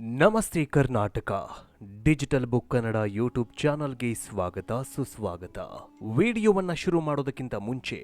ನಮಸ್ತೆ Karnataka. Digital book Kannada YouTube ಚಾನಲ್ಗೆ ಸ್ವಾಗತ, ಸುಸ್ವಾಗತ. ವಿಡಿಯೋವನ್ನ ಶುರು ಮಾಡೋದಕ್ಕಿಂತ ಮುಂಚೆ,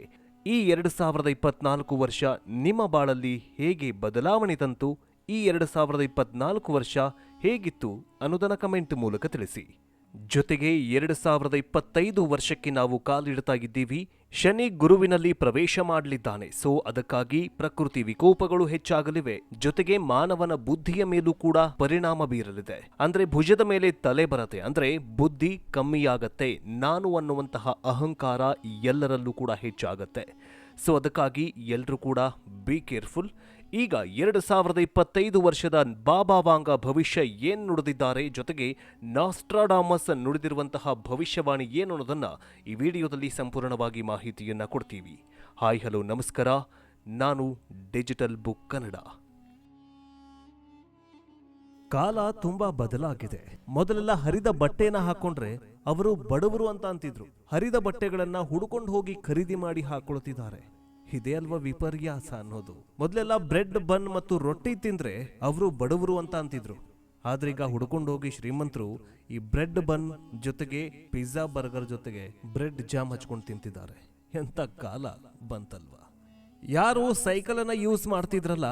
ಈ ಎರಡು ಸಾವಿರದ ಇಪ್ಪತ್ನಾಲ್ಕು ವರ್ಷ ನಿಮ್ಮ ಬಾಳಲ್ಲಿ ಹೇಗೆ ಬದಲಾವಣೆ ತಂತು, ಈ ಎರಡು ಸಾವಿರದ ಇಪ್ಪತ್ನಾಲ್ಕು ವರ್ಷ ಹೇಗಿತ್ತು ಅನ್ನೋದನ್ನ ಕಮೆಂಟ್ ಮೂಲಕ ತಿಳಿಸಿ. ಜೊತೆಗೆ ಎರಡು ಸಾವಿರದ ಇಪ್ಪತ್ತೈದು ವರ್ಷಕ್ಕೆ ನಾವು ಕಾಲಿಡ್ತಾ ಇದ್ದೀವಿ ಶನಿ ಗುರುವಿನಲ್ಲಿ ಪ್ರವೇಶ ಮಾಡಲಿದ್ದಾನೆ. ಸೊ, ಅದಕ್ಕಾಗಿ ಪ್ರಕೃತಿ ವಿಕೋಪಗಳು ಹೆಚ್ಚಾಗಲಿವೆ. ಜೊತೆಗೆ ಮಾನವನ ಬುದ್ಧಿಯ ಮೇಲೂ ಕೂಡ ಪರಿಣಾಮ ಬೀರಲಿದೆ. ಅಂದ್ರೆ ಭುಜದ ಮೇಲೆ ತಲೆ ಬರತ್ತೆ. ಅಂದ್ರೆ ಬುದ್ಧಿ ಕಮ್ಮಿಯಾಗತ್ತೆ. ನಾನು ಅನ್ನುವಂತಹ ಅಹಂಕಾರ ಎಲ್ಲರಲ್ಲೂ ಕೂಡ ಹೆಚ್ಚಾಗತ್ತೆ. ಸೊ, ಅದಕ್ಕಾಗಿ ಎಲ್ಲರೂ ಕೂಡ ಬಿ ಕೇರ್ಫುಲ್ ಈಗ ಎರಡು ಸಾವಿರದ ಇಪ್ಪತ್ತೈದು ವರ್ಷದ ಬಾಬಾ ವಾಂಗ ಭವಿಷ್ಯ ಏನು ನುಡಿದಿದ್ದಾರೆ ಜೊತೆಗೆ ನಾಸ್ಟ್ರಾಡಾಮಸ್ ನುಡಿದಿರುವಂತಹ ಭವಿಷ್ಯವಾಣಿ ಏನು ಅನ್ನೋದನ್ನು ಈ ವಿಡಿಯೋದಲ್ಲಿ ಸಂಪೂರ್ಣವಾಗಿ ಮಾಹಿತಿಯನ್ನು ಕೊಡ್ತೀವಿ. ಹಾಯ್, ಹಲೋ, ನಮಸ್ಕಾರ. ನಾನು ಡಿಜಿಟಲ್ ಬುಕ್ ಕನ್ನಡ. ಕಾಲ ತುಂಬಾ ಬದಲಾಗಿದೆ. ಮೊದಲೆಲ್ಲ ಹರಿದ ಬಟ್ಟೆನ ಹಾಕೊಂಡ್ರೆ ಅವರು ಬಡವರು ಅಂತ ಅಂತಿದ್ರು. ಹರಿದ ಬಟ್ಟೆಗಳನ್ನ ಹುಡುಕೊಂಡು ಹೋಗಿ ಖರೀದಿ ಮಾಡಿ ಹಾಕೊಳ್ತಿದ್ದಾರೆ. ಇದೇ ಅಲ್ವಾ ವಿಪರ್ಯಾಸ ಅನ್ನೋದು. ಮೊದಲೆಲ್ಲ ಬ್ರೆಡ್, ಬನ್ ಮತ್ತು ರೊಟ್ಟಿ ತಿಂದ್ರೆ ಅವರು ಬಡವರು ಅಂತ ಅಂತಿದ್ರು. ಆದ್ರೆ ಈಗ ಹುಡ್ಕೊಂಡು ಹೋಗಿ ಶ್ರೀಮಂತರು ಈ ಬ್ರೆಡ್, ಬನ್ ಜೊತೆಗೆ ಪಿಜ್ಜಾ, ಬರ್ಗರ್ ಜೊತೆಗೆ ಬ್ರೆಡ್ ಜಾಮ್ ಹಚ್ಕೊಂಡು ತಿಂತಿದ್ದಾರೆ. ಎಂತ ಕಾಲ ಬಂತಲ್ವಾ. ಯಾರು ಸೈಕಲ್ ಅನ್ನ ಯೂಸ್ ಮಾಡ್ತಿದ್ರಲ್ಲ,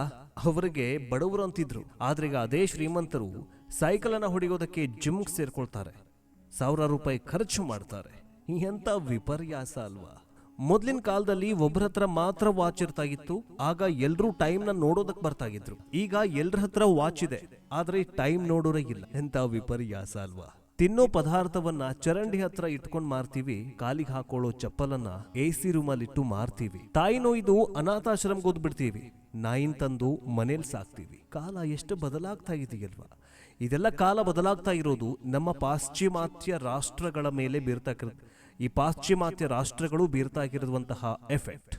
ಅವರಿಗೆ ಬಡವರು ಅಂತಿದ್ರು. ಆದ್ರೆ ಈಗ ಅದೇ ಶ್ರೀಮಂತರು ಸೈಕಲ್ ಅನ್ನ ಹೊಡೆಯೋದಕ್ಕೆ ಜಿಮ್ಗೆ ಸೇರ್ಕೊಳ್ತಾರೆ. ಸಾವಿರಾರು ರೂಪಾಯಿ ಖರ್ಚು ಮಾಡ್ತಾರೆ. ಎಂತ ವಿಪರ್ಯಾಸ ಅಲ್ವಾ. ಮೊದ್ಲಿನ ಕಾಲದಲ್ಲಿ ಒಬ್ಬರ ಹತ್ರ ಮಾತ್ರ ವಾಚ್ ಇರ್ತಾಗಿತ್ತು, ಆಗ ಎಲ್ರೂ ಟೈಮ್ನ ನೋಡೋದಕ್ ಬರ್ತಾ ಇದ್ರು ಈಗ ಎಲ್ರ ಹತ್ರ ವಾಚ್ ಇದೆ, ಆದ್ರೆ ಟೈಮ್ ನೋಡೋರೇ ಇಲ್ಲ. ಎಂತ ವಿಪರ್ಯಾಸ ಅಲ್ವಾ? ತಿನ್ನೋ ಪದಾರ್ಥವನ್ನ ಚರಂಡಿ ಹತ್ರ ಇಟ್ಕೊಂಡ್ ಮಾರ್ತೀವಿ, ಕಾಲಿಗೆ ಹಾಕೊಳ್ಳೋ ಚಪ್ಪಲನ್ನ ಎ ಸಿ ರೂಮಲ್ಲಿ ಇಟ್ಟು ಮಾರ್ತೀವಿ. ತಾಯಿ ನೋಯ್ದು ಅನಾಥಾಶ್ರಮ್ ಓದ್ಬಿಡ್ತೀವಿ ನಾಯಿನ್ ತಂದು ಮನೇಲಿ ಸಾಕ್ತೀವಿ. ಕಾಲ ಎಷ್ಟು ಬದಲಾಗ್ತಾ ಇದೆಯಲ್ವಾ? ಇದೆಲ್ಲ ಕಾಲ ಬದಲಾಗ್ತಾ ಇರೋದು ನಮ್ಮ ಪಾಶ್ಚಿಮಾತ್ಯ ರಾಷ್ಟ್ರಗಳ ಮೇಲೆ ಬೀರ್ತಾ ಈ ಪಾಶ್ಚಿಮಾತ್ಯ ರಾಷ್ಟ್ರಗಳು ಬೀರ್ತಾ ಇರುವಂತಹ ಎಫೆಕ್ಟ್.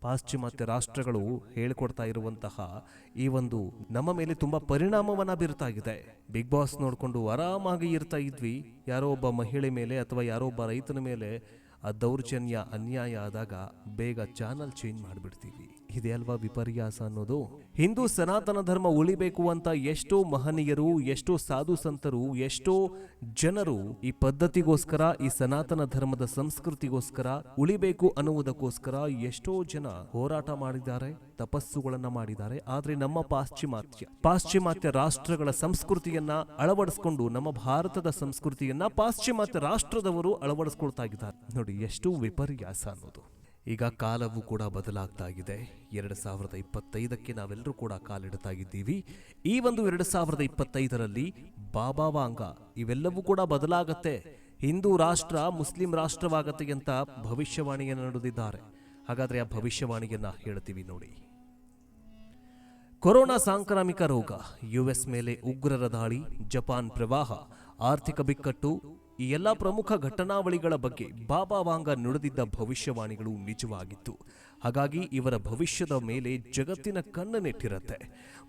ಪಾಶ್ಚಿಮಾತ್ಯ ರಾಷ್ಟ್ರಗಳು ಹೇಳಿಕೊಡ್ತಾ ಇರುವಂತಹ ಈ ಒಂದು ನಮ್ಮ ಮೇಲೆ ತುಂಬಾ ಪರಿಣಾಮವನ್ನ ಬೀರ್ತಾ ಇದೆ ಬಿಗ್ ಬಾಸ್ ನೋಡಿಕೊಂಡು ಆರಾಮಾಗಿ ಇರ್ತಾ ಇದ್ವಿ. ಯಾರೋ ಒಬ್ಬ ಮಹಿಳೆ ಮೇಲೆ ಅಥವಾ ಯಾರೋ ಒಬ್ಬ ರೈತನ ಮೇಲೆ ಆ ದೌರ್ಜನ್ಯ, ಅನ್ಯಾಯ ಆದಾಗ ಬೇಗ ಚಾನಲ್ ಚೇಂಜ್ ಮಾಡಿಬಿಡ್ತೀವಿ. ಇದೇ ಅಲ್ವಾ ವಿಪರ್ಯಾಸ ಅನ್ನೋದು? ಹಿಂದೂ ಸನಾತನ ಧರ್ಮ ಉಳಿಬೇಕು ಅಂತ ಎಷ್ಟೋ ಮಹನೀಯರು, ಎಷ್ಟೋ ಸಾಧು ಸಂತರು, ಎಷ್ಟೋ ಜನರು ಈ ಪದ್ಧತಿಗೋಸ್ಕರ, ಈ ಸನಾತನ ಧರ್ಮದ ಸಂಸ್ಕೃತಿಗೋಸ್ಕರ ಉಳಿಬೇಕು ಅನ್ನುವುದಕ್ಕೋಸ್ಕರ ಎಷ್ಟೋ ಜನ ಹೋರಾಟ ಮಾಡಿದ್ದಾರೆ, ತಪಸ್ಸುಗಳನ್ನ ಮಾಡಿದ್ದಾರೆ. ಆದ್ರೆ ನಮ್ಮ ಪಾಶ್ಚಿಮಾತ್ಯ ಪಾಶ್ಚಿಮಾತ್ಯ ರಾಷ್ಟ್ರಗಳ ಸಂಸ್ಕೃತಿಯನ್ನ ಅಳವಡಿಸಿಕೊಂಡು, ನಮ್ಮ ಭಾರತದ ಸಂಸ್ಕೃತಿಯನ್ನ ಪಾಶ್ಚಿಮಾತ್ಯ ರಾಷ್ಟ್ರದವರು ಅಳವಡಿಸ್ಕೊಳ್ತಾ ಇದ್ದಾರೆ. ನೋಡಿ, ಎಷ್ಟು ವಿಪರ್ಯಾಸ ಅನ್ನೋದು. ಈಗ ಕಾಲವು ಕೂಡ ಬದಲಾಗ್ತಾ ಇದೆ ಎರಡು ಸಾವಿರದ ಇಪ್ಪತ್ತೈದಕ್ಕೆ ನಾವೆಲ್ಲರೂ ಕೂಡ ಕಾಲಿಡ್ತಾ ಇದ್ದೀವಿ ಈ ಒಂದು ಎರಡು ಸಾವಿರದ ಇಪ್ಪತ್ತೈದರಲ್ಲಿ ಬಾಬಾ ವಾಂಗ ಇವೆಲ್ಲವೂ ಕೂಡ ಬದಲಾಗತ್ತೆ. ಹಿಂದೂ ರಾಷ್ಟ್ರ ಮುಸ್ಲಿಂ ರಾಷ್ಟ್ರವಾಗತ್ತೆ ಅಂತ ಭವಿಷ್ಯವಾಣಿಯನ್ನು ನಡೆದಿದ್ದಾರೆ. ಹಾಗಾದ್ರೆ ಆ ಭವಿಷ್ಯವಾಣಿಯನ್ನು ಹೇಳ್ತೀವಿ ನೋಡಿ. ಕೊರೋನಾ ಸಾಂಕ್ರಾಮಿಕ ರೋಗ ಯುಎಸ್ ಮೇಲೆ ಉಗ್ರರ ದಾಳಿ, ಜಪಾನ್ ಪ್ರವಾಹ, ಆರ್ಥಿಕ ಬಿಕ್ಕಟ್ಟು ಈ ಎಲ್ಲ ಪ್ರಮುಖ ಘಟನಾವಳಿಗಳ ಬಗ್ಗೆ ಬಾಬಾ ವಾಂಗ ನುಡಿದಿದ್ದ ಭವಿಷ್ಯವಾಣಿಗಳು ನಿಜವಾಗಿತ್ತು. ಹಾಗಾಗಿ ಇವರ ಭವಿಷ್ಯದ ಮೇಲೆ ಜಗತ್ತಿನ ಕಣ್ಣನೆಟ್ಟಿರುತ್ತೆ.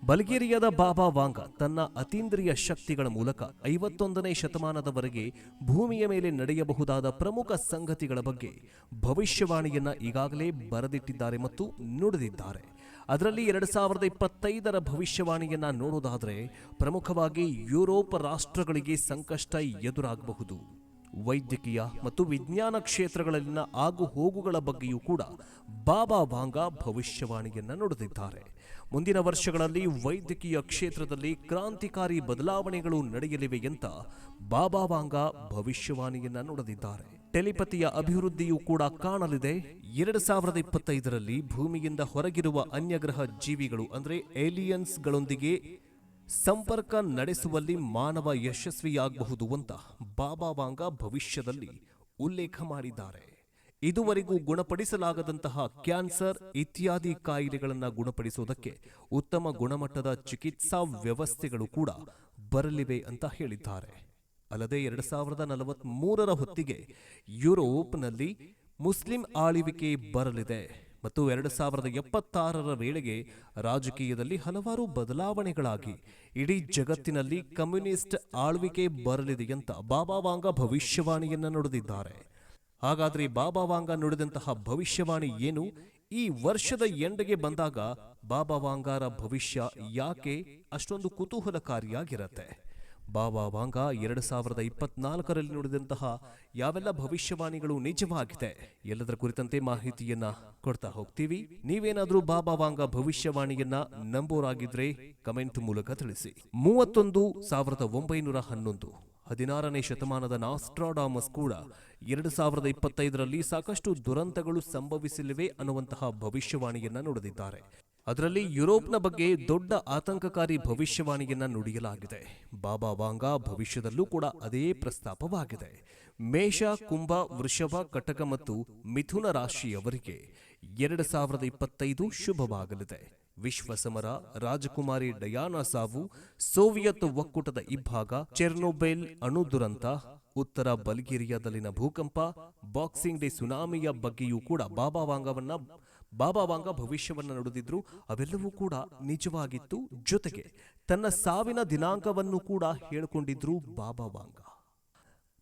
ಬಲ್ಗೇರಿಯಾದ ಬಾಬಾ ವಾಂಗ ತನ್ನ ಅತೀಂದ್ರಿಯ ಶಕ್ತಿಗಳ ಮೂಲಕ ಐವತ್ತೊಂದನೇ ಶತಮಾನದವರೆಗೆ ಭೂಮಿಯ ಮೇಲೆ ನಡೆಯಬಹುದಾದ ಪ್ರಮುಖ ಸಂಗತಿಗಳ ಬಗ್ಗೆ ಭವಿಷ್ಯವಾಣಿಯನ್ನ ಈಗಾಗಲೇ ಬರೆದಿಟ್ಟಿದ್ದಾರೆ ಮತ್ತು ನುಡಿದಿದ್ದಾರೆ. ಅದರಲ್ಲಿ ಎರಡು ಸಾವಿರದ ಇಪ್ಪತ್ತೈದರ ಭವಿಷ್ಯವಾಣಿಯನ್ನು ನೋಡೋದಾದರೆ ಪ್ರಮುಖವಾಗಿ ಯುರೋಪ್ ರಾಷ್ಟ್ರಗಳಿಗೆ ಸಂಕಷ್ಟ ಎದುರಾಗಬಹುದು. ವೈದ್ಯಕೀಯ ಮತ್ತು ವಿಜ್ಞಾನ ಕ್ಷೇತ್ರಗಳಲ್ಲಿನ ಆಗು ಹೋಗುಗಳ ಬಗ್ಗೆಯೂ ಕೂಡ ಬಾಬಾ ವಾಂಗ ಭವಿಷ್ಯವಾಣಿಯನ್ನು ನುಡಿದಿದ್ದಾರೆ. ಮುಂದಿನ ವರ್ಷಗಳಲ್ಲಿ ವೈದ್ಯಕೀಯ ಕ್ಷೇತ್ರದಲ್ಲಿ ಕ್ರಾಂತಿಕಾರಿ ಬದಲಾವಣೆಗಳು ನಡೆಯಲಿವೆ ಅಂತ ಬಾಬಾ ವಾಂಗ ಭವಿಷ್ಯವಾಣಿಯನ್ನು ನುಡಿದಿದ್ದಾರೆ. ಟೆಲಿಪತಿಯ ಅಭಿವೃದ್ಧಿಯೂ ಕೂಡ ಕಾಣಲಿದೆ. ಎರಡು ಸಾವಿರದ ಇಪ್ಪತ್ತೈದರಲ್ಲಿ ಭೂಮಿಯಿಂದ ಹೊರಗಿರುವ ಅನ್ಯಗ್ರಹ ಜೀವಿಗಳು, ಅಂದರೆ ಏಲಿಯನ್ಸ್ಗಳೊಂದಿಗೆ ಸಂಪರ್ಕ ನಡೆಸುವಲ್ಲಿ ಮಾನವ ಯಶಸ್ವಿಯಾಗಬಹುದು ಅಂತ ಬಾಬಾ ವಾಂಗ ಭವಿಷ್ಯದಲ್ಲಿ ಉಲ್ಲೇಖ ಮಾಡಿದ್ದಾರೆ. ಇದುವರೆಗೂ ಗುಣಪಡಿಸಲಾಗದಂತಹ ಕ್ಯಾನ್ಸರ್ ಇತ್ಯಾದಿ ಕಾಯಿಲೆಗಳನ್ನು ಗುಣಪಡಿಸುವುದಕ್ಕೆ ಉತ್ತಮ ಗುಣಮಟ್ಟದ ಚಿಕಿತ್ಸಾ ವ್ಯವಸ್ಥೆಗಳು ಕೂಡ ಬರಲಿವೆ ಅಂತ ಹೇಳಿದ್ದಾರೆ. ಅಲ್ಲದೆ ಎರಡು ಸಾವಿರದ ನಲವತ್ತ್ ಮೂರರ ಹೊತ್ತಿಗೆ ಯುರೋಪ್ನಲ್ಲಿ ಮುಸ್ಲಿಂ ಆಳ್ವಿಕೆ ಬರಲಿದೆ ಮತ್ತು ಎರಡು ಸಾವಿರದ ಎಪ್ಪತ್ತಾರರ ವೇಳೆಗೆ ರಾಜಕೀಯದಲ್ಲಿ ಹಲವಾರು ಬದಲಾವಣೆಗಳಾಗಿ ಇಡೀ ಜಗತ್ತಿನಲ್ಲಿ ಕಮ್ಯುನಿಸ್ಟ್ ಆಳ್ವಿಕೆ ಬರಲಿದೆ ಅಂತ ಬಾಬಾ ವಾಂಗ ಭವಿಷ್ಯವಾಣಿಯನ್ನು ನುಡಿದಿದ್ದಾರೆ. ಹಾಗಾದ್ರೆ ಬಾಬಾ ವಾಂಗ ನುಡಿದಂತಹ ಭವಿಷ್ಯವಾಣಿ ಏನು? ಈ ವರ್ಷದ ಎಂಡಗೆ ಬಂದಾಗ ಬಾಬಾ ವಾಂಗಾರ ಭವಿಷ್ಯ ಯಾಕೆ ಅಷ್ಟೊಂದು ಕುತೂಹಲಕಾರಿಯಾಗಿರತ್ತೆ? ಬಾಬಾ ವಾಂಗ ಎರಡು ಸಾವಿರದ ಇಪ್ಪತ್ನಾಲ್ಕರಲ್ಲಿ ನುಡಿದಂತಹ ಯಾವೆಲ್ಲ ಭವಿಷ್ಯವಾಣಿಗಳು ನಿಜವಾಗಿದೆ ಎಲ್ಲದರ ಕುರಿತಂತೆ ಮಾಹಿತಿಯನ್ನ ಕೊಡ್ತಾ ಹೋಗ್ತೀವಿ. ನೀವೇನಾದ್ರೂ ಬಾಬಾ ವಾಂಗ ಭವಿಷ್ಯವಾಣಿಯನ್ನ ನಂಬೋರಾಗಿದ್ರೆ ಕಮೆಂಟ್ ಮೂಲಕ ತಿಳಿಸಿ. ಮೂವತ್ತೊಂದು ಸಾವಿರದ ಒಂಬೈನೂರ ಹನ್ನೊಂದು, ಹದಿನಾರನೇ ಶತಮಾನದ ನಾಸ್ಟ್ರಾಡಾಮಸ್ ಕೂಡ ಎರಡು ಸಾವಿರದ ಇಪ್ಪತ್ತೈದರಲ್ಲಿ ಸಾಕಷ್ಟು ದುರಂತಗಳು ಸಂಭವಿಸಲಿವೆ ಅನ್ನುವಂತಹ ಭವಿಷ್ಯವಾಣಿಯನ್ನ ನುಡಿದಿದ್ದಾರೆ. ಅದರಲ್ಲಿ ಯುರೋಪ್ನ ಬಗ್ಗೆ ದೊಡ್ಡ ಆತಂಕಕಾರಿ ಭವಿಷ್ಯವಾಣಿಯನ್ನು ನುಡಿಯಲಾಗಿದೆ. ಬಾಬಾ ವಾಂಗ ಭವಿಷ್ಯದಲ್ಲೂ ಕೂಡ ಅದೇ ಪ್ರಸ್ತಾಪವಾಗಿದೆ. ಮೇಷ, ಕುಂಭ, ವೃಷಭ, ಕಟಕ ಮತ್ತು ಮಿಥುನ ರಾಶಿಯವರಿಗೆ ಎರಡು ಸಾವಿರದ ಇಪ್ಪತ್ತೈದು ಶುಭವಾಗಲಿದೆ. ವಿಶ್ವ ಸಮರ ರಾಜಕುಮಾರಿ ಡಯಾನಾ ಸಾವು, ಸೋವಿಯತ್ ಒಕ್ಕೂಟದ ಇಬ್ಬಾಗ ಚೆರ್ನೋಬೆಲ್ ಅಣು ದುರಂತ, ಉತ್ತರ ಬಲ್ಗೇರಿಯಾದಲ್ಲಿನ ಭೂಕಂಪ, ಬಾಕ್ಸಿಂಗ್ ಡೇ ಸುನಾಮಿಯ ಬಗ್ಗೆಯೂ ಕೂಡ ಬಾಬಾ ವಾಂಗವನ್ನ ಬಾಬಾ ವಾಂಗ ಭವಿಷ್ಯವನ್ನು ನುಡಿದಿದ್ರು, ಅವೆಲ್ಲವೂ ಕೂಡ ನಿಜವಾಗಿತ್ತು. ಜೊತೆಗೆ ತನ್ನ ಸಾವಿನ ದಿನಾಂಕವನ್ನು ಕೂಡ ಹೇಳಿಕೊಂಡಿದ್ರು ಬಾಬಾ ವಾಂಗ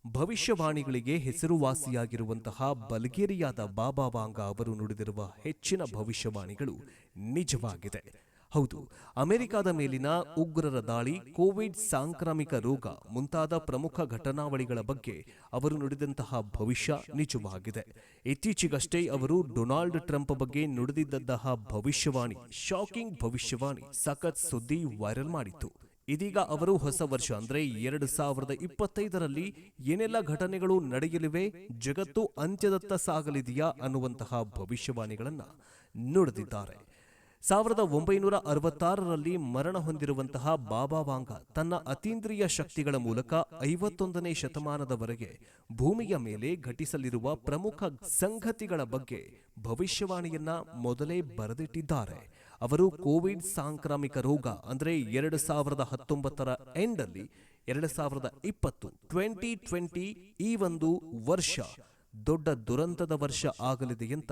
ಭವಿಷ್ಯವಾಣಿಗಳಿಗೆ ಹೆಸರುವಾಸಿಯಾಗಿರುವಂತಹ ಬಲ್ಗೇರಿಯಾದ ಬಾಬಾ ವಾಂಗ ಅವರು ನುಡಿದಿರುವ ಹೆಚ್ಚಿನ ಭವಿಷ್ಯವಾಣಿಗಳು ನಿಜವಾಗಿದೆ. ಹೌದು, ಅಮೆರಿಕದ ಮೇಲಿನ ಉಗ್ರರ ದಾಳಿ, ಕೋವಿಡ್ ಸಾಂಕ್ರಾಮಿಕ ರೋಗ ಮುಂತಾದ ಪ್ರಮುಖ ಘಟನಾವಳಿಗಳ ಬಗ್ಗೆ ಅವರು ನುಡಿದಂತಹ ಭವಿಷ್ಯ ನಿಜವಾಗಿದೆ. ಇತ್ತೀಚೆಗಷ್ಟೇ ಅವರು ಡೊನಾಲ್ಡ್ ಟ್ರಂಪ್ ಬಗ್ಗೆ ನುಡಿದಿದ್ದಂತಹ ಭವಿಷ್ಯವಾಣಿ, ಶಾಕಿಂಗ್ ಭವಿಷ್ಯವಾಣಿ ಸಖತ್ ಸುದ್ದಿ ವೈರಲ್ ಮಾಡಿತ್ತು. ಇದೀಗ ಅವರು ಹೊಸ ವರ್ಷ ಅಂದ್ರೆ ಎರಡು ಸಾವಿರದ ಇಪ್ಪತ್ತೈದರಲ್ಲಿ ಏನೆಲ್ಲ ಘಟನೆಗಳು ನಡೆಯಲಿವೆ, ಜಗತ್ತು ಅಂತ್ಯದತ್ತ ಸಾಗಲಿದೆಯಾ ಅನ್ನುವಂತಹ ಭವಿಷ್ಯವಾಣಿಗಳನ್ನ ನುಡಿದಿದ್ದಾರೆ. ಸಾವಿರದ ಒಂಬೈನೂರ ಅರವತ್ತಾರರಲ್ಲಿ ಮರಣ ಹೊಂದಿರುವಂತಹ ಬಾಬಾ ವಾಂಗ ತನ್ನ ಅತೀಂದ್ರಿಯ ಶಕ್ತಿಗಳ ಮೂಲಕ ಐವತ್ತೊಂದನೇ ಶತಮಾನದವರೆಗೆ ಭೂಮಿಯ ಮೇಲೆ ಘಟಿಸಲಿರುವ ಪ್ರಮುಖ ಸಂಗತಿಗಳ ಬಗ್ಗೆ ಭವಿಷ್ಯವಾಣಿಯನ್ನ ಮೊದಲೇ ಬರೆದಿಟ್ಟಿದ್ದಾರೆ. ಅವರು ಕೋವಿಡ್ ಸಾಂಕ್ರಾಮಿಕ ರೋಗ ಅಂದರೆ ಎರಡು ಸಾವಿರದ ಹತ್ತೊಂಬತ್ತರ ಎಂಡಲ್ಲಿ ಎರಡು ಸಾವಿರದ ಇಪ್ಪತ್ತು ಟ್ವೆಂಟಿ ಟ್ವೆಂಟಿ ಈ ಒಂದು ವರ್ಷ ದೊಡ್ಡ ದುರಂತದ ವರ್ಷ ಆಗಲಿದೆ ಅಂತ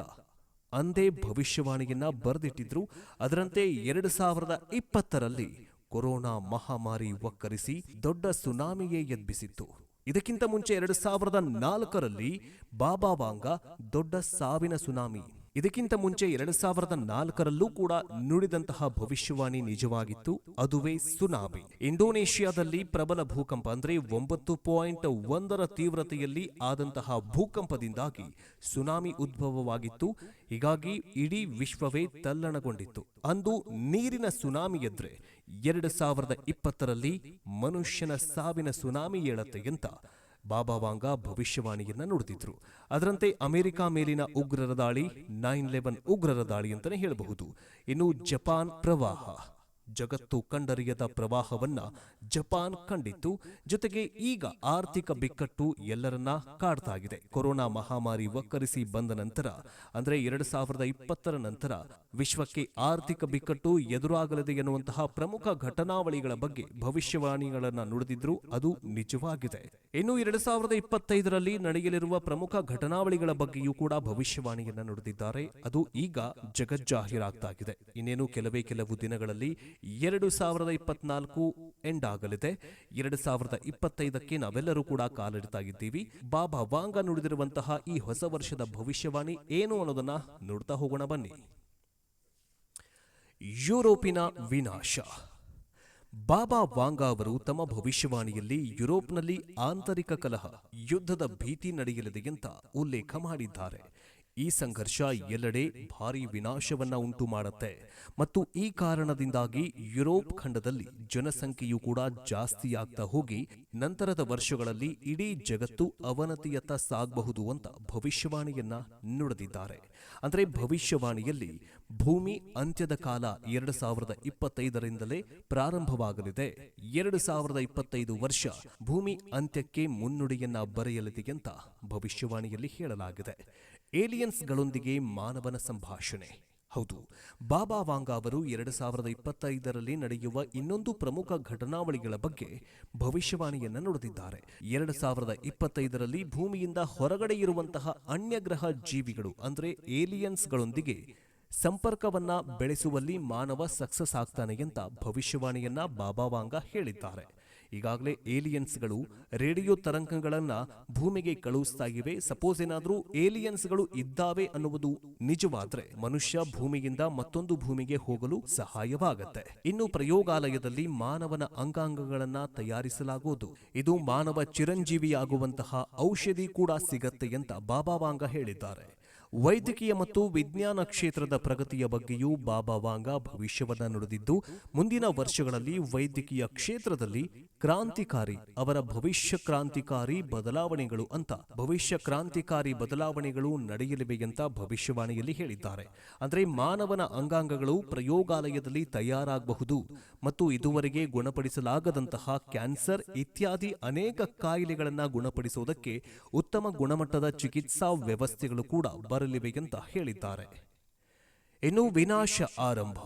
ಅಂದೇ ಭವಿಷ್ಯವಾಣಿಯನ್ನ ಬರೆದಿಟ್ಟಿದ್ರು. ಅದರಂತೆ ಎರಡು ಸಾವಿರದ ಇಪ್ಪತ್ತರಲ್ಲಿ ಕೊರೋನಾ ಮಹಾಮಾರಿ ಒಕ್ಕರಿಸಿ ದೊಡ್ಡ ಸುನಾಮಿಯೇ ಎದ್ಬಿಸಿತ್ತು ಇದಕ್ಕಿಂತ ಮುಂಚೆ ಎರಡು ಸಾವಿರದ ನಾಲ್ಕರಲ್ಲಿ ಬಾಬಾ ವಾಂಗ ದೊಡ್ಡ ಸಾವಿನ ಸುನಾಮಿ ಇದಕ್ಕಿಂತ ಮುಂಚೆ ಎರಡು ಸಾವಿರದ ನಾಲ್ಕರಲ್ಲೂ ಕೂಡ ನುಡಿದಂತಹ ಭವಿಷ್ಯವಾಣಿ ನಿಜವಾಗಿತ್ತು, ಅದುವೇ ಸುನಾಮಿ. ಇಂಡೋನೇಷ್ಯಾದಲ್ಲಿ ಪ್ರಬಲ ಭೂಕಂಪ, ಅಂದ್ರೆ ಒಂಬತ್ತು ಪಾಯಿಂಟ್ ಒಂದರ ತೀವ್ರತೆಯಲ್ಲಿ ಆದಂತಹ ಭೂಕಂಪದಿಂದಾಗಿ ಸುನಾಮಿ ಉದ್ಭವವಾಗಿತ್ತು. ಹೀಗಾಗಿ ಇಡೀ ವಿಶ್ವವೇ ತಲ್ಲಣಗೊಂಡಿತ್ತು. ಅಂದು ನೀರಿನ ಸುನಾಮಿ ಎದ್ರೆ ಎರಡು ಸಾವಿರದ ಇಪ್ಪತ್ತರಲ್ಲಿ ಮನುಷ್ಯನ ಸಾವಿನ ಸುನಾಮಿ ಏಳತ್ತೆ ಅಂತ ಬಾಬಾ ವಾಂಗ ಭವಿಷ್ಯವಾಣಿಯನ್ನ ನುಡಿದಿದ್ರು ಅದರಂತೆ ಅಮೆರಿಕ ಮೇಲಿನ ಉಗ್ರರ ದಾಳಿ, ನೈನ್ ಲೆವೆನ್ ಉಗ್ರರ ದಾಳಿ ಅಂತಲೇ ಹೇಳಬಹುದು. ಇನ್ನು ಜಪಾನ್ ಪ್ರವಾಹ. ಜಗತ್ತು ಕಂಡರಿಯದ ಪ್ರವಾಹವನ್ನ ಜಪಾನ್ ಕಂಡಿತ್ತು. ಜೊತೆಗೆ ಈಗ ಆರ್ಥಿಕ ಬಿಕ್ಕಟ್ಟು ಎಲ್ಲರನ್ನ ಕಾಡ್ತಾ ಇದೆ ಕೊರೋನಾ ಮಹಾಮಾರಿ ಒಕ್ಕರಿಸಿ ಬಂದ ನಂತರ, ಅಂದ್ರೆ ಎರಡು ಸಾವಿರದ ಇಪ್ಪತ್ತರ ನಂತರ ವಿಶ್ವಕ್ಕೆ ಆರ್ಥಿಕ ಬಿಕ್ಕಟ್ಟು ಎದುರಾಗಲಿದೆ ಎನ್ನುವಂತಹ ಪ್ರಮುಖ ಘಟನಾವಳಿಗಳ ಬಗ್ಗೆ ಭವಿಷ್ಯವಾಣಿಗಳನ್ನ ನುಡಿದಿದ್ರು ಅದು ನಿಜವಾಗಿದೆ. ಇನ್ನು ಎರಡು ಸಾವಿರದ ಇಪ್ಪತ್ತೈದರಲ್ಲಿ ನಡೆಯಲಿರುವ ಪ್ರಮುಖ ಘಟನಾವಳಿಗಳ ಬಗ್ಗೆಯೂ ಕೂಡ ಭವಿಷ್ಯವಾಣಿಯನ್ನ ನುಡಿದಿದ್ದಾರೆ. ಅದು ಈಗ ಜಗಜ್ಜಾಹಿರಾಗ್ತಾ ಇದೆ ಇನ್ನೇನು ಕೆಲವೇ ಕೆಲವು ದಿನಗಳಲ್ಲಿ ಎರಡು ಸಾವಿರದ ಇಪ್ಪತ್ನಾಲ್ಕು ಎಂಡ್ ಆಗಲಿದೆ ಎರಡು ಸಾವಿರದ ಇಪ್ಪತ್ತೈದಕ್ಕೆ ನಾವೆಲ್ಲರೂ ಕೂಡ ಕಾಲಿಡ್ತಾ ಇದ್ದೀವಿ ಬಾಬಾ ವಾಂಗ ನುಡಿದಿರುವಂತಹ ಈ ಹೊಸ ವರ್ಷದ ಭವಿಷ್ಯವಾಣಿ ಏನು ಅನ್ನೋದನ್ನ ನೋಡ್ತಾ ಹೋಗೋಣ ಬನ್ನಿ. ಯುರೋಪಿನ ವಿನಾಶ. ಬಾಬಾ ವಾಂಗ ಅವರು ತಮ್ಮ ಭವಿಷ್ಯವಾಣಿಯಲ್ಲಿ ಯುರೋಪ್ನಲ್ಲಿ ಆಂತರಿಕ ಕಲಹ, ಯುದ್ಧದ ಭೀತಿ ನಡೆಯಲಿದೆ ಅಂತ ಉಲ್ಲೇಖ ಮಾಡಿದ್ದಾರೆ. ಈ ಸಂಘರ್ಷ ಎಲ್ಲೆಡೆ ಭಾರಿ ವಿನಾಶವನ್ನ ಉಂಟು ಮಾಡುತ್ತೆ ಮತ್ತು ಈ ಕಾರಣದಿಂದಾಗಿ ಯುರೋಪ್ ಖಂಡದಲ್ಲಿ ಜನಸಂಖ್ಯೆಯು ಕೂಡ ಜಾಸ್ತಿಯಾಗ್ತಾ ಹೋಗಿ ನಂತರದ ವರ್ಷಗಳಲ್ಲಿ ಇಡೀ ಜಗತ್ತು ಅವನತಿಯತ್ತ ಸಾಗಬಹುದು ಅಂತ ಭವಿಷ್ಯವಾಣಿಯನ್ನ ನುಡಿದಿದ್ದಾರೆ. ಅಂದರೆ ಭವಿಷ್ಯವಾಣಿಯಲ್ಲಿ ಭೂಮಿ ಅಂತ್ಯದ ಕಾಲ ಎರಡು ಸಾವಿರದ ಇಪ್ಪತ್ತೈದರಿಂದಲೇ ಪ್ರಾರಂಭವಾಗಲಿದೆ. ಎರಡು ಸಾವಿರದ ಇಪ್ಪತ್ತೈದು ವರ್ಷ ಭೂಮಿ ಅಂತ್ಯಕ್ಕೆ ಮುನ್ನುಡಿಯನ್ನ ಬರೆಯಲಿದೆ ಅಂತ ಭವಿಷ್ಯವಾಣಿಯಲ್ಲಿ ಹೇಳಲಾಗಿದೆ. ಏಲಿಯನ್ಸ್ಗಳೊಂದಿಗೆ ಮಾನವನ ಸಂಭಾಷಣೆ. ಹೌದು. ಬಾಬಾ ವಾಂಗ ಅವರು ಎರಡು ಸಾವಿರದ ಇಪ್ಪತ್ತೈದರಲ್ಲಿ ನಡೆಯುವ ಇನ್ನೊಂದು ಪ್ರಮುಖ ಘಟನಾವಳಿಗಳ ಬಗ್ಗೆ ಭವಿಷ್ಯವಾಣಿಯನ್ನು ನುಡಿದಿದ್ದಾರೆ. ಎರಡು ಸಾವಿರದ ಇಪ್ಪತ್ತೈದರಲ್ಲಿ ಭೂಮಿಯಿಂದ ಹೊರಗಡೆ ಇರುವಂತಹ ಅನ್ಯಗ್ರಹ ಜೀವಿಗಳು, ಅಂದರೆ ಏಲಿಯನ್ಸ್ಗಳೊಂದಿಗೆ ಸಂಪರ್ಕವನ್ನ ಬೆಳೆಸುವಲ್ಲಿ ಮಾನವ ಸಕ್ಸಸ್ ಆಗ್ತಾನೆ ಅಂತ ಭವಿಷ್ಯವಾಣಿಯನ್ನ ಬಾಬಾ ವಾಂಗ ಹೇಳಿದ್ದಾರೆ. ಈಗಾಗಲೇ ಏಲಿಯನ್ಸ್ಗಳು ರೇಡಿಯೋ ತರಂಗಗಳನ್ನು ಭೂಮಿಗೆ ಕಳುಹಿಸ್ತಾ ಇವೆ ಸಪೋಸ್ ಏನಾದರೂ ಏಲಿಯನ್ಸ್ಗಳು ಇದ್ದಾವೆ ಅನ್ನುವುದು ನಿಜವಾದ್ರೆ ಮನುಷ್ಯ ಭೂಮಿಯಿಂದ ಮತ್ತೊಂದು ಭೂಮಿಗೆ ಹೋಗಲು ಸಹಾಯವಾಗುತ್ತೆ. ಇನ್ನು ಪ್ರಯೋಗಾಲಯದಲ್ಲಿ ಮಾನವನ ಅಂಗಾಂಗಗಳನ್ನ ತಯಾರಿಸಲಾಗುವುದು. ಇದು ಮಾನವ ಚಿರಂಜೀವಿಯಾಗುವಂತಹ ಔಷಧಿ ಕೂಡ ಸಿಗತ್ತೆ ಅಂತ ಬಾಬಾ ವಾಂಗ ಹೇಳಿದ್ದಾರೆ. ವೈದ್ಯಕೀಯ ಮತ್ತು ವಿಜ್ಞಾನ ಕ್ಷೇತ್ರದ ಪ್ರಗತಿಯ ಬಗ್ಗೆಯೂ ಬಾಬಾ ವಾಂಗ ಭವಿಷ್ಯವನ್ನ ನುಡಿದಿದ್ದು, ಮುಂದಿನ ವರ್ಷಗಳಲ್ಲಿ ವೈದ್ಯಕೀಯ ಕ್ಷೇತ್ರದಲ್ಲಿ ಕ್ರಾಂತಿಕಾರಿ, ಅವರ ಭವಿಷ್ಯ ಕ್ರಾಂತಿಕಾರಿ ಬದಲಾವಣೆಗಳು ಅಂತ, ಭವಿಷ್ಯ ಕ್ರಾಂತಿಕಾರಿ ಬದಲಾವಣೆಗಳು ನಡೆಯಲಿವೆ ಅಂತ ಭವಿಷ್ಯವಾಣಿಯಲ್ಲಿ ಹೇಳಿದ್ದಾರೆ. ಅಂದರೆ ಮಾನವನ ಅಂಗಾಂಗಗಳು ಪ್ರಯೋಗಾಲಯದಲ್ಲಿ ತಯಾರಾಗಬಹುದು ಮತ್ತು ಇದುವರೆಗೆ ಗುಣಪಡಿಸಲಾಗದಂತಹ ಕ್ಯಾನ್ಸರ್ ಇತ್ಯಾದಿ ಅನೇಕ ಕಾಯಿಲೆಗಳನ್ನು ಗುಣಪಡಿಸುವುದಕ್ಕೆ ಉತ್ತಮ ಗುಣಮಟ್ಟದ ಚಿಕಿತ್ಸಾ ವ್ಯವಸ್ಥೆಗಳು ಕೂಡ ಬರಲಿವೆ ಅಂತ ಹೇಳಿದ್ದಾರೆ. ಇನ್ನು ವಿನಾಶ ಆರಂಭ.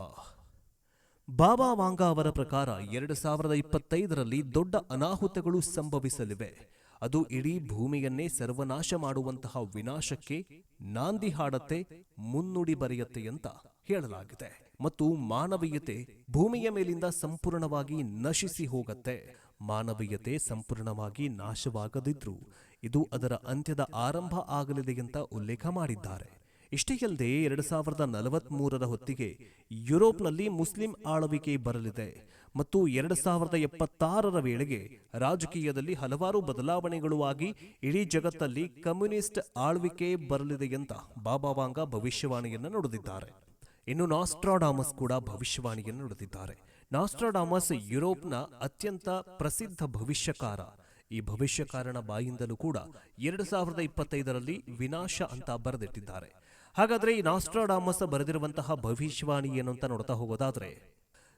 ಬಾಬಾ ವಾಂಗಾ ಅವರ ಪ್ರಕಾರ ಎರಡು ಸಾವಿರದ ಇಪ್ಪತ್ತೈದರಲ್ಲಿ ದೊಡ್ಡ ಅನಾಹುತಗಳು ಸಂಭವಿಸಲಿವೆ. ಅದು ಇಡೀ ಭೂಮಿಯನ್ನೇ ಸರ್ವನಾಶ ಮಾಡುವಂತಹ ವಿನಾಶಕ್ಕೆ ನಾಂದಿ ಹಾಡತ್ತೆ, ಮುನ್ನುಡಿ ಬರೆಯತ್ತೆ ಅಂತ ಹೇಳಲಾಗಿದೆ. ಮತ್ತು ಮಾನವೀಯತೆ ಭೂಮಿಯ ಮೇಲಿಂದ ಸಂಪೂರ್ಣವಾಗಿ ನಶಿಸಿ ಹೋಗತ್ತೆ. ಮಾನವೀಯತೆ ಸಂಪೂರ್ಣವಾಗಿ ನಾಶವಾಗದಿದ್ರೂ ಇದು ಅದರ ಅಂತ್ಯದ ಆರಂಭ ಆಗಲಿದೆ ಅಂತ ಉಲ್ಲೇಖ ಮಾಡಿದ್ದಾರೆ. ಇಷ್ಟೇ ಅಲ್ಲದೆ ಎರಡು ಸಾವಿರದ ನಲವತ್ಮೂರರ ಹೊತ್ತಿಗೆ ಯುರೋಪ್ನಲ್ಲಿ ಮುಸ್ಲಿಂ ಆಳ್ವಿಕೆ ಬರಲಿದೆ ಮತ್ತು ಎರಡು ಸಾವಿರದ ಎಪ್ಪತ್ತಾರರ ವೇಳೆಗೆ ರಾಜಕೀಯದಲ್ಲಿ ಹಲವಾರು ಬದಲಾವಣೆಗಳು ಆಗಿ ಇಡೀ ಜಗತ್ತಲ್ಲಿ ಕಮ್ಯುನಿಸ್ಟ್ ಆಳ್ವಿಕೆ ಬರಲಿದೆ ಅಂತ ಬಾಬಾ ವಾಂಗ ಭವಿಷ್ಯವಾಣಿಯನ್ನು ನುಡಿದಿದ್ದಾರೆ. ಇನ್ನು ನಾಸ್ಟ್ರಾಡಾಮಸ್ ಕೂಡ ಭವಿಷ್ಯವಾಣಿಯನ್ನು ನುಡಿದಿದ್ದಾರೆ. ನಾಸ್ಟ್ರಾಡಾಮಸ್ ಯುರೋಪ್ನ ಅತ್ಯಂತ ಪ್ರಸಿದ್ಧ ಭವಿಷ್ಯಕಾರ. ಈ ಭವಿಷ್ಯಕಾರನ ಬಾಯಿಂದಲೂ ಕೂಡ ಎರಡು ಸಾವಿರದ ಇಪ್ಪತ್ತೈದರಲ್ಲಿ ವಿನಾಶ ಅಂತ ಬರೆದಿಟ್ಟಿದ್ದಾರೆ. ಹಾಗಾದ್ರೆ ಈ ನಾಸ್ಟ್ರಾಡಾಮಸ್ ಬರೆದಿರುವಂತಹ ಭವಿಷ್ಯವಾಣಿ ಏನು ಅಂತ ನೋಡ್ತಾ ಹೋಗೋದಾದ್ರೆ,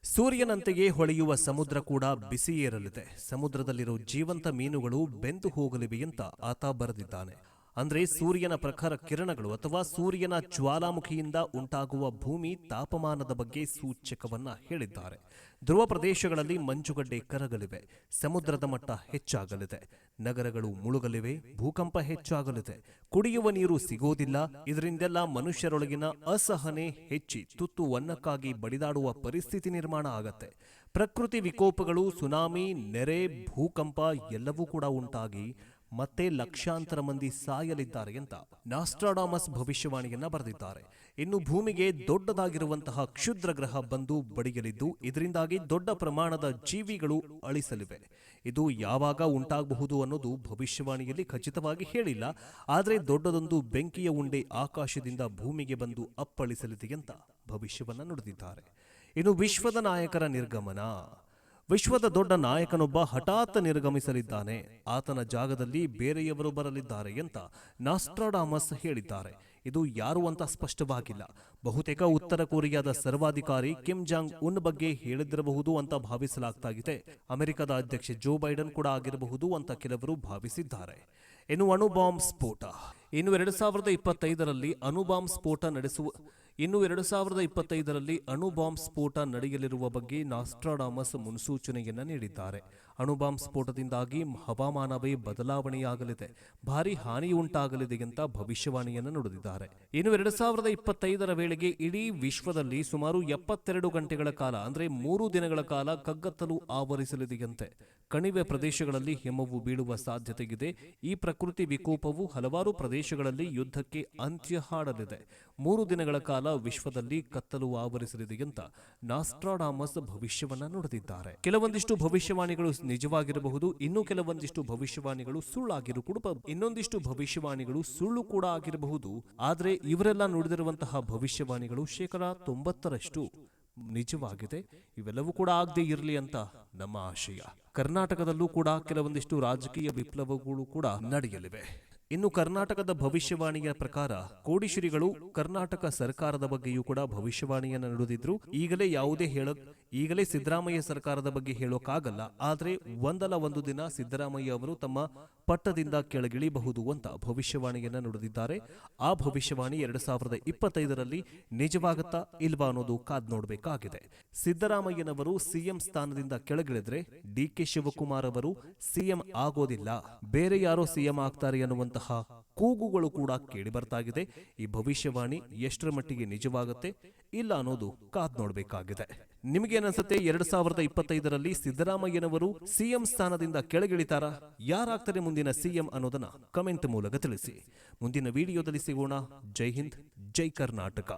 ಸೂರ್ಯನಂತೆಯೇ ಹೊಳೆಯುವ ಸಮುದ್ರ ಕೂಡ ಬಿಸಿಯೇರಲಿದೆ. ಸಮುದ್ರದಲ್ಲಿರೋ ಜೀವಂತ ಮೀನುಗಳು ಬೆಂದು ಹೋಗಲಿವೆ ಅಂತ ಆತ ಬರೆದಿದ್ದಾನೆ. ಅಂದ್ರೆ ಸೂರ್ಯನ ಪ್ರಖರ ಕಿರಣಗಳು ಅಥವಾ ಸೂರ್ಯನ ಜ್ವಾಲಾಮುಖಿಯಿಂದ ಉಂಟಾಗುವ ಭೂಮಿ ತಾಪಮಾನದ ಬಗ್ಗೆ ಸೂಚಕವನ್ನ ಹೇಳಿದ್ದಾರೆ. ಧ್ರುವ ಪ್ರದೇಶಗಳಲ್ಲಿ ಮಂಜುಗಡ್ಡೆ ಕರಗಲಿವೆ. ಸಮುದ್ರದ ಮಟ್ಟ ಹೆಚ್ಚಾಗಲಿದೆ. ನಗರಗಳು ಮುಳುಗಲಿವೆ. ಭೂಕಂಪ ಹೆಚ್ಚಾಗಲಿದೆ. ಕುಡಿಯುವ ನೀರು ಸಿಗೋದಿಲ್ಲ. ಇದರಿಂದೆಲ್ಲ ಮನುಷ್ಯರೊಳಗಿನ ಅಸಹನೆ ಹೆಚ್ಚಿ ತುತ್ತು ಅನ್ನಕ್ಕಾಗಿ ಬಡಿದಾಡುವ ಪರಿಸ್ಥಿತಿ ನಿರ್ಮಾಣ ಆಗತ್ತೆ. ಪ್ರಕೃತಿ ವಿಕೋಪಗಳು, ಸುನಾಮಿ, ನೆರೆ, ಭೂಕಂಪ ಎಲ್ಲವೂ ಕೂಡ ಉಂಟಾಗಿ ಮತ್ತೆ ಲಕ್ಷಾಂತರ ಮಂದಿ ಸಾಯಲಿದ್ದಾರೆ ಅಂತ ನಾಸ್ಟ್ರಾಡಾಮಸ್ ಭವಿಷ್ಯವಾಣಿಯನ್ನ ಬರೆದಿದ್ದಾರೆ. ಇನ್ನು ಭೂಮಿಗೆ ದೊಡ್ಡದಾಗಿರುವಂತಹ ಕ್ಷುದ್ರ ಗ್ರಹ ಬಂದು ಬಡಿಯಲಿದ್ದು, ಇದರಿಂದಾಗಿ ದೊಡ್ಡ ಪ್ರಮಾಣದ ಜೀವಿಗಳು ಅಳಿಸಲಿವೆ. ಇದು ಯಾವಾಗ ಉಂಟಾಗಬಹುದು ಅನ್ನೋದು ಭವಿಷ್ಯವಾಣಿಯಲ್ಲಿ ಖಚಿತವಾಗಿ ಹೇಳಿಲ್ಲ. ಆದರೆ ದೊಡ್ಡದೊಂದು ಬೆಂಕಿಯ ಉಂಡೆ ಆಕಾಶದಿಂದ ಭೂಮಿಗೆ ಬಂದು ಅಪ್ಪಳಿಸಲಿದೆ ಅಂತ ಭವಿಷ್ಯವನ್ನ ನುಡಿದಿದ್ದಾರೆ. ಇನ್ನು ವಿಶ್ವದ ನಾಯಕರ ನಿರ್ಗಮನ. ವಿಶ್ವದ ದೊಡ್ಡ ನಾಯಕನೊಬ್ಬ ಹಠಾತ್ ನಿರ್ಗಮಿಸಲಿದ್ದಾನೆ. ಆತನ ಜಾಗದಲ್ಲಿ ಬೇರೆಯವರು ಬರಲಿದ್ದಾರೆ ಅಂತ ನಾಸ್ಟ್ರಾಡಾಮಸ್ ಹೇಳಿದ್ದಾರೆ. ಇದು ಯಾರು ಅಂತ ಸ್ಪಷ್ಟವಾಗಿಲ್ಲ. ಬಹುತೇಕ ಉತ್ತರ ಕೊರಿಯಾದ ಸರ್ವಾಧಿಕಾರಿ ಕಿಮ್ ಜಾಂಗ್ ಉನ್ ಬಗ್ಗೆ ಹೇಳಿದಿರಬಹುದು ಅಂತ ಭಾವಿಸಲಾಗ್ತಾಗಿದೆ. ಅಮೆರಿಕದ ಅಧ್ಯಕ್ಷ ಜೋ ಬೈಡನ್ ಕೂಡ ಆಗಿರಬಹುದು ಅಂತ ಕೆಲವರು ಭಾವಿಸಿದ್ದಾರೆ. ಇನ್ನು ಅಣುಬಾಂಬ್ ಸ್ಫೋಟ. ಇನ್ನು ಎರಡು ಸಾವಿರದ ಇಪ್ಪತ್ತೈದರಲ್ಲಿ ಅಣುಬಾಂಬ್ ಸ್ಫೋಟ ನಡೆಸುವ ಇನ್ನು ಎರಡು ಸಾವಿರದ ಇಪ್ಪತ್ತೈದರಲ್ಲಿ ಅಣು ಬಾಂಬ್ ಸ್ಫೋಟ ನಡೆಯಲಿರುವ ಬಗ್ಗೆ ನಾಸ್ಟ್ರಾಡಾಮಸ್ ಮುನ್ಸೂಚನೆಯನ್ನು ನೀಡಿದ್ದಾರೆ. ಅಣು ಬಾಂಬ್ ಸ್ಫೋಟದಿಂದಾಗಿ ಹವಾಮಾನವೇ ಬದಲಾವಣೆಯಾಗಲಿದೆ, ಭಾರಿ ಹಾನಿಯುಂಟಾಗಲಿದೆ ಅಂತ ಭವಿಷ್ಯವಾಣಿಯನ್ನು ನುಡಿದಿದ್ದಾರೆ. ಇನ್ನು ಎರಡು ಸಾವಿರದ ಇಪ್ಪತ್ತೈದರ ವೇಳೆಗೆ ಇಡೀ ವಿಶ್ವದಲ್ಲಿ ಸುಮಾರು ಎಪ್ಪತ್ತೆರಡು ಗಂಟೆಗಳ ಕಾಲ, ಅಂದ್ರೆ ಮೂರು ದಿನಗಳ ಕಾಲ ಕಗ್ಗತ್ತಲು ಆವರಿಸಲಿದೆಯಂತೆ. ಕಣಿವೆ ಪ್ರದೇಶಗಳಲ್ಲಿ ಹಿಮವು ಬೀಳುವ ಸಾಧ್ಯತೆಯಿದೆ. ಈ ಪ್ರಕೃತಿ ವಿಕೋಪವು ಹಲವಾರು ಪ್ರದೇಶಗಳಲ್ಲಿ ಯುದ್ಧಕ್ಕೆ ಅಂತ್ಯ ಹಾಡಲಿದೆ. ಮೂರು ದಿನಗಳ ಕಾಲ ವಿಶ್ವದಲ್ಲಿ ಕತ್ತಲು ಆವರಿಸಲಿದೆ ಅಂತ ನಾಸ್ಟ್ರಾಡಾಮಸ್ ಭವಿಷ್ಯವನ್ನ ನುಡಿದಿದ್ದಾರೆ. ಕೆಲವೊಂದಿಷ್ಟು ಭವಿಷ್ಯವಾಣಿಗಳು ನಿಜವಾಗಿರಬಹುದು, ಇನ್ನು ಕೆಲವೊಂದಿಷ್ಟು ಭವಿಷ್ಯವಾಣಿಗಳು ಸುಳ್ಳಾಗಿರು ಕೂಡ ಇನ್ನೊಂದಿಷ್ಟು ಭವಿಷ್ಯವಾಣಿಗಳು ಸುಳ್ಳು ಕೂಡ ಆಗಿರಬಹುದು. ಆದರೆ ಇವರೆಲ್ಲ ನುಡಿದಿರುವಂತಹ ಭವಿಷ್ಯವಾಣಿಗಳು ಶೇಕಡಾ ತೊಂಬತ್ತರಷ್ಟು ನಿಜವಾಗಿದೆ. ಇವೆಲ್ಲವೂ ಕೂಡ ಆಗದೆ ಇರಲಿ ಅಂತ ನಮ್ಮ ಆಶಯ. ಕರ್ನಾಟಕದಲ್ಲೂ ಕೂಡ ಕೆಲವೊಂದಿಷ್ಟು ರಾಜಕೀಯ ವಿಪ್ಲವಗಳು ಕೂಡ ನಡೆಯಲಿವೆ. ಇನ್ನು ಕರ್ನಾಟಕದ ಭವಿಷ್ಯವಾಣಿಯ ಪ್ರಕಾರ ಕೋಡಿಶ್ರೀಗಳು ಕರ್ನಾಟಕ ಸರ್ಕಾರದ ಬಗ್ಗೆಯೂ ಕೂಡ ಭವಿಷ್ಯವಾಣಿಯನ್ನು ನುಡಿದಿದ್ರು. ಈಗಲೇ ಯಾವುದೇ ಹೇಳ, ಈಗಲೇ ಸಿದ್ದರಾಮಯ್ಯ ಸರ್ಕಾರದ ಬಗ್ಗೆ ಹೇಳೋಕ್ಕಾಗಲ್ಲ ಆದರೆ ಒಂದಲ್ಲ ಒಂದು ದಿನ ಸಿದ್ದರಾಮಯ್ಯ ಅವರು ತಮ್ಮ ಪಟ್ಟದಿಂದ ಕೆಳಗಿಳಿಬಹುದು ಅಂತ ಭವಿಷ್ಯವಾಣಿಯನ್ನು ನುಡಿದಿದ್ದಾರೆ. ಆ ಭವಿಷ್ಯವಾಣಿ ಎರಡ್ ಸಾವಿರದ ಇಪ್ಪತ್ತೈದರಲ್ಲಿ ನಿಜವಾಗುತ್ತಾ ಇಲ್ವಾ ಅನ್ನೋದು ಕಾದ್ ನೋಡಬೇಕಾಗಿದೆ. ಸಿದ್ದರಾಮಯ್ಯನವರು ಸಿಎಂ ಸ್ಥಾನದಿಂದ ಕೆಳಗಿಳಿದ್ರೆ ಡಿ ಕೆ ಶಿವಕುಮಾರ್ ಅವರು ಸಿಎಂ ಆಗೋದಿಲ್ಲ. ಬೇರೆ ಯಾರೋ ಸಿಎಂ ಆಗ್ತಾರೆ ಅನ್ನುವಂತಹ ಅನ್ನುವಂತಹ ಕೂಗುಗಳು ಕೂಡ ಕೇಳಿ ಬರ್ತಾ ಇದೆ ಈ ಭವಿಷ್ಯವಾಣಿ ಎಷ್ಟರ ಮಟ್ಟಿಗೆ ನಿಜವಾಗುತ್ತೆ ಇಲ್ಲ ಅನ್ನೋದು ಕಾದ್ ನೋಡಬೇಕಾಗಿದೆ. ನಿಮಗೇನನ್ಸುತ್ತೆ ಎರಡ್ ಸಾವಿರದ ಇಪ್ಪತ್ತೈದರಲ್ಲಿ ಸಿದ್ದರಾಮಯ್ಯನವರು ಸಿಎಂ ಸ್ಥಾನದಿಂದ ಕೆಳಗಿಳಿತಾರಾ? ಯಾರಾಗ್ತಾರೆ ಮುಂದಿನ ಸಿಎಂ ಅನ್ನೋದನ್ನ ಕಮೆಂಟ್ ಮೂಲಕ ತಿಳಿಸಿ. ಮುಂದಿನ ವಿಡಿಯೋದಲ್ಲಿ ಸಿಗೋಣ ಜೈ ಹಿಂದ್, ಜೈ ಕರ್ನಾಟಕ.